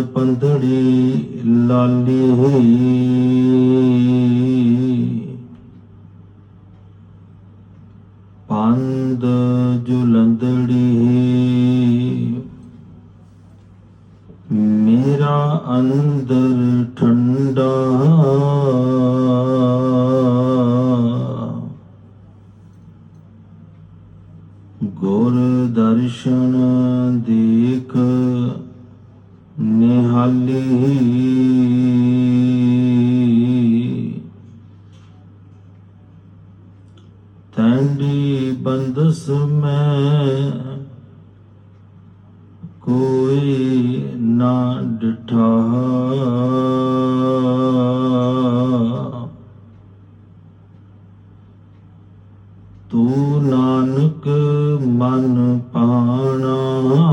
ਪੰਦੜੀ ਲਾਲੀ। ਪੰਦ ਜੁਲੰਦੜੀ ਮੇਰਾ ਅੰਦਰ ਠੰਡਾ। ਬੰਦਸ ਮੈਂ ਕੋਈ ਨਾ ਡਠਾ। ਤੂੰ ਨਾਨਕ ਮਨ ਪਾਣਾ।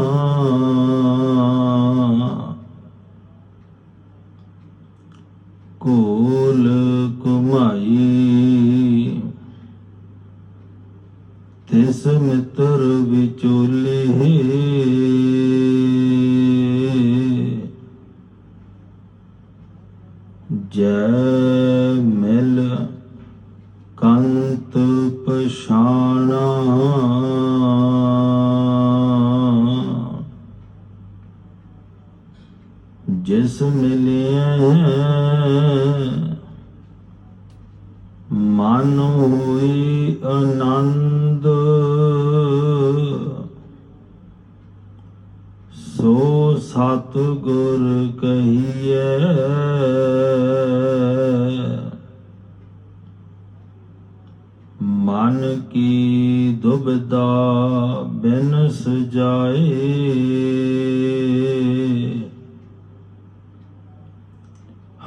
ਜਿਸ ਮਿਲਿਆ ਮਨ ਹੋਈ ਆਨੰਦ। ਸੋ ਸਤ ਗੁਰ ਕਹੀਏ ਮਨ ਕੀ ਦੁਬਦਾ ਬਿਨ ਸਜਾਏ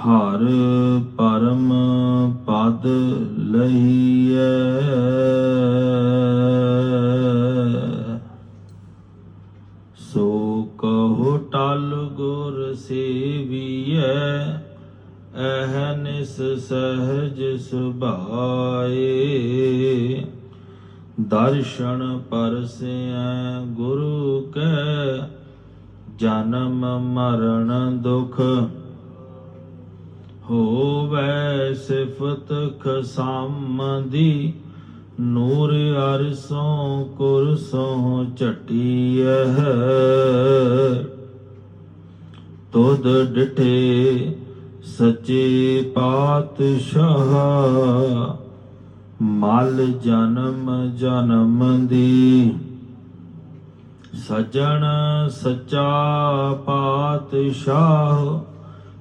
ਹਰ ਪਰਮ ਪਦ ਲਈਐ। ਸੋ ਕਹੋ ਟਲ ਗੁਰ ਸੇਵੀਐ, ਅਹਨਿਸ ਸਹਜ ਸੁਭਾਏ। ਦਰਸ਼ਨ ਪਰਸੈ ਗੁਰੂ ਕੈ, ਜਨਮ ਮਰਨ ਦੁਖ ਹੋਵੈ ਸਿਫਤ ਖਸਾਮਦੀ, ਨੂਰ ਅਰਸੋਂ ਕੁਰਸੋਂ ਝਟੀਐ ਤੁਧ ਡਿਠੇ ਸੱਚੇ ਪਾਤਸ਼ਾਹ, ਮਲ ਜਨਮ ਜਨਮ ਦੀ। ਸਜਣ ਸੱਚਾ ਪਾਤਸ਼ਾਹ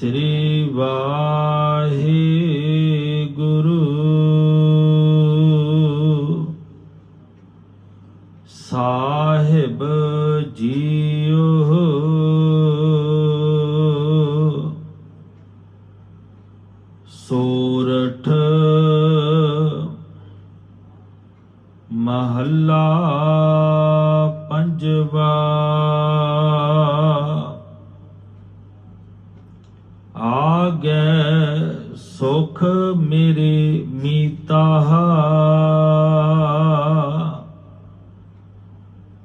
ਸ੍ਰੀ ਵਾਹਿਗੁਰੂ। ਸਾਹਿਬ ਜੀਓ। ਸੋਰਠ ਮਹੱਲਾ ਪੰਜਵਾ। ਆਗੇ ਸੁਖ ਮੇਰੇ ਮੀਤਾ।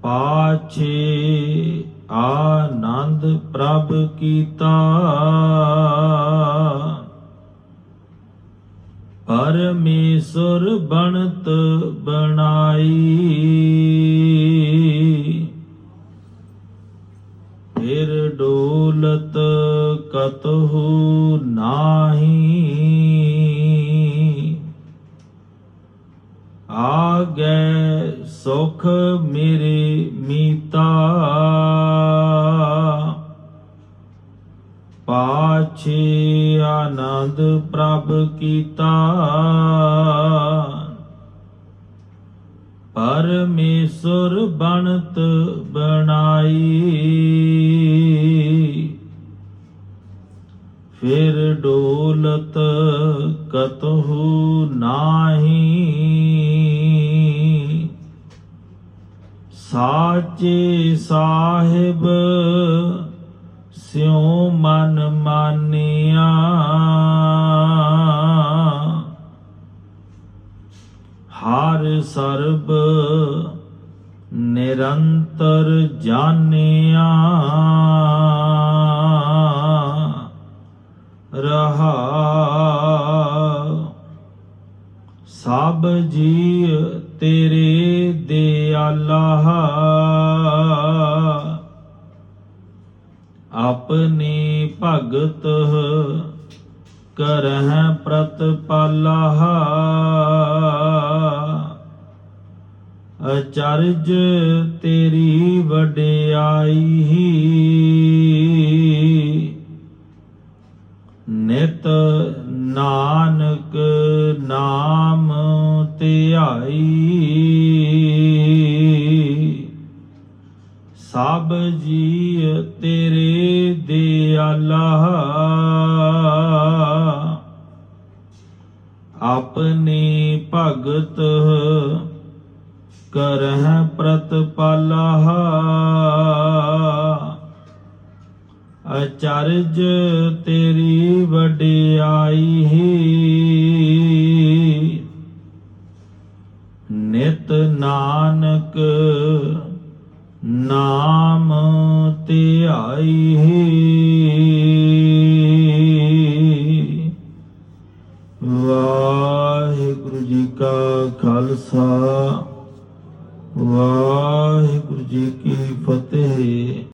ਪਾਛੇ ਆਨੰਦ ਪ੍ਰਭ ਕੀਤਾ। ਪਰਮੇਸ਼ਰ ਬਣਤ ਬਣਾਈ। ਫਿਰ ਡੋਲਤ ਕਤਹੂ ਨਾਹੀ। ਆਗੇ ਸੁਖ ਮੇਰੇ ਮੀਤਾ। ਪਾਛੇ ਆਨੰਦ ਪ੍ਰਭ ਕੀਤਾ। ਪਰਮੇਸ਼ਰ ਬਣਤ ਬਣਾਈ। ਡੋਲਤ ਕਤਹੂ ਨਾਹੀ। ਸਾਚੇ ਸਾਹਿਬ ਸਿਉ ਮਨ ਮਾਨਿਆ। ਹਰ ਸਰਬ ਨਿਰੰਤਰ ਜਾਣਿਆ। ਰਹਾ। ਸਭ ਜੀ ਤੇਰੇ ਦਿਆਲਾ ਆਪਣੀ ਭਗਤ ਕਰਹਿ ਪ੍ਰਤਪਾਲਾ ਅਚਰਜ ਤੇਰੀ ਵਡਿਆਈ ਨਾਮ ਧਿਆਈ। ਸਭ ਜੀ ਤੇਰੇ ਦਿਆਲਾ। ਆਪਨੇ ਭਗਤ ਕਰਹਿ ਪ੍ਰਤਪਾਲਾ। ਅਚਰਜ ਤੇਰੀ ਵਡਿਆਈ। ਹੀ ਨਾਨਕ ਨਾਮ ਧਿਆਈ